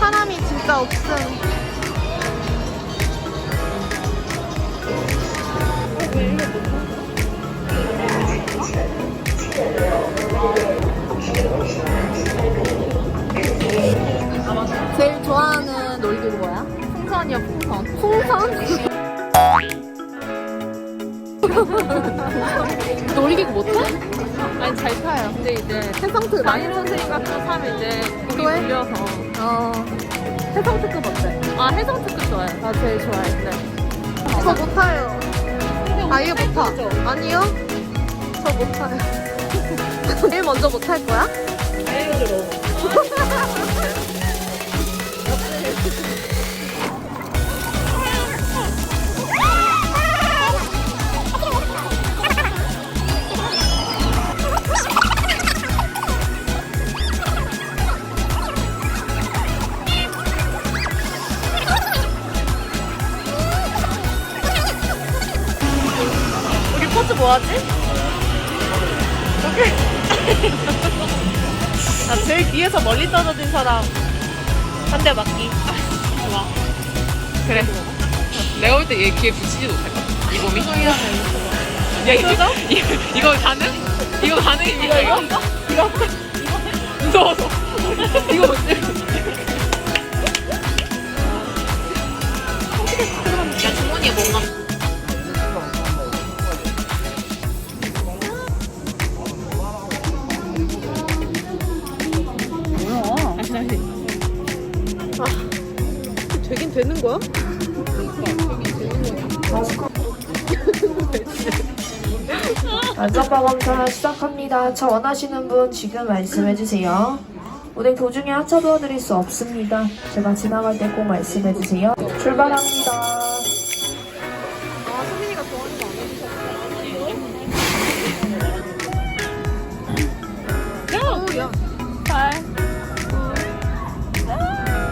사람이 진짜 없음. 제일 좋아하는 놀이기구 뭐야? 풍선이요, 풍선. 풍선? 놀이기구 못 타? 아니, 잘 타요. 근데 이제 해성특 담임 선생님 같은 거 타면 이제 또 고기 해? 돌려서 어. 해성특급 어때? 아 해성 특급 좋아요. 나 제일 좋아할 때. 저못 타요. 아예 못 타. 아니요? 저 못 타요. 제일 먼저 못탈 거야? 우리 포즈 뭐하지? 이렇게. 나 제일 뒤에서 멀리 떨어진 사람 한 대 맞기. 좋아. 그래. 내가 볼 때 얘 귀에 붙이지도 못할 것 같아. 이범이. 야 이거 이거 이거 가능? 이거 가능? 이거 이거 이거 이거 무서워서 이거 뭐지? 야 주머니에 뭔가 되는 거야? 안전바 검사 시작합니다. 차 원하시는 분 지금 말씀해주세요. 운행 도중에 하차 도와드릴 수 없습니다. 제가 지나갈 때 꼭 말씀해주세요. 출발합니다. 아, 소민이가 좋아하는 거 아니야? 야! 팔.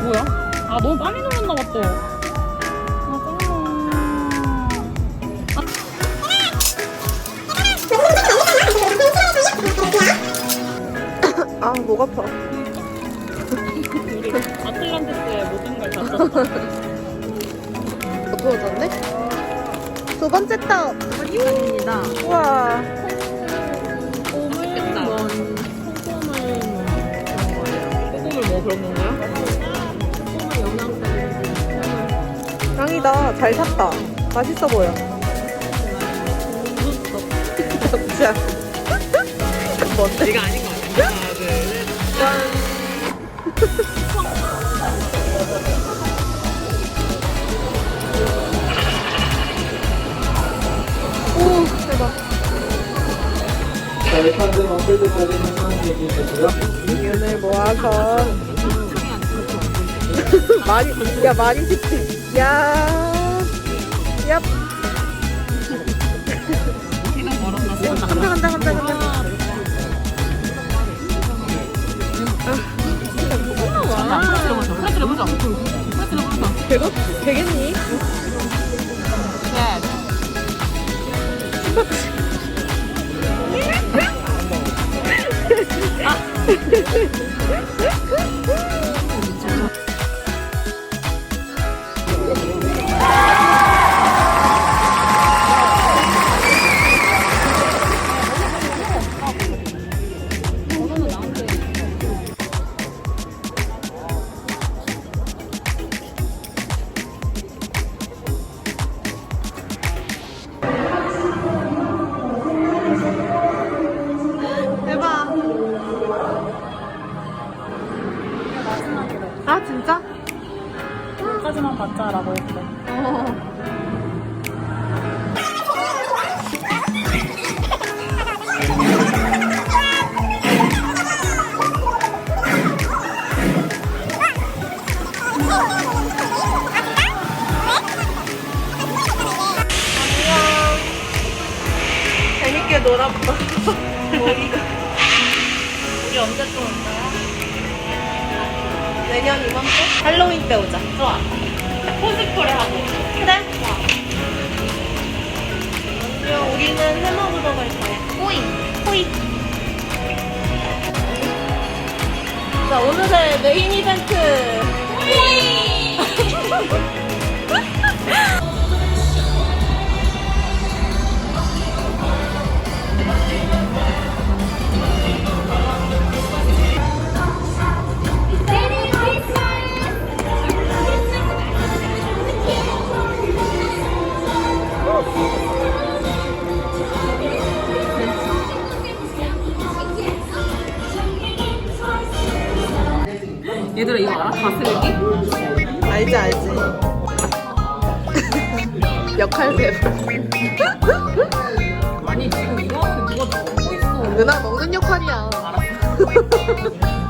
뭐야? 아 너무 빨리 눌 또. 아. 아, 목 아파. 우리 아틀란티스의 모든 걸다 썼다. 어두워졌네? 두 번째 탑! 입니다. 우와. 맛있겠다. 소금을 그런 거예요. 소금을 뭐 그런 건가요? 짱이다. 잘 샀다. 맛있어 보여. 진짜. 뭔데? 이거 아닌 거 같아. 하나, 둘, 셋. 오, 대박. 절판된 어플들까지 항상 얘기해 주고요. 이윤을 모아서. 많이, 야, 많이 쉽지. 야. 야. 간다, 간다, 간다, 간다. 와. 프레스를 보자. 프레스를 보자. 프레스를 보자. 되고, 되 까지만 받자라고 했어. 재밌게 놀아봐. 우리 언제 또 올까요? 내년 이맘때? 할로윈 때 오자. 좋아. 코스프레 하고. 그래? 그럼 우리는 해먹으러 갈 거야. 호이. 호이. 자, 오늘의 메인 이벤트. 거 알아? 다스리기? 알지, 알지. 역할 배분. 아니 지금 이거 앞에 누가 먹고 있어 누나 먹는 역할이야.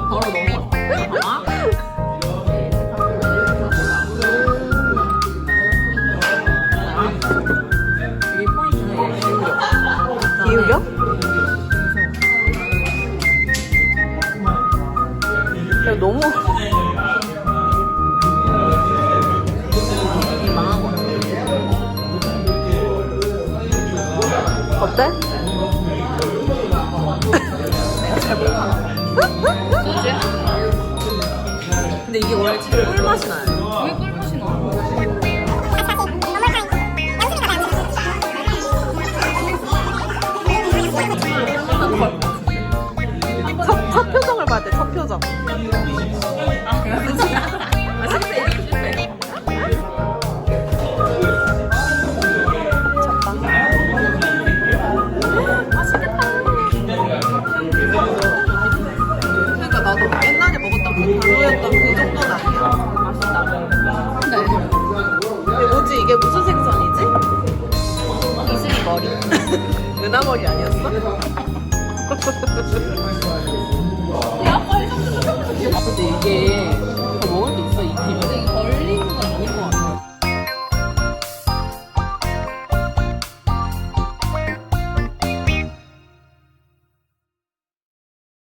바로 넘어 어때? 근데 이게 원래 꿀맛이 나요 그 별로였던 그 정도는 아니야. 맛있다 근데 뭐지, 이게 무슨 생선이지? 이슬이 머리. 은하 머리 아니었어?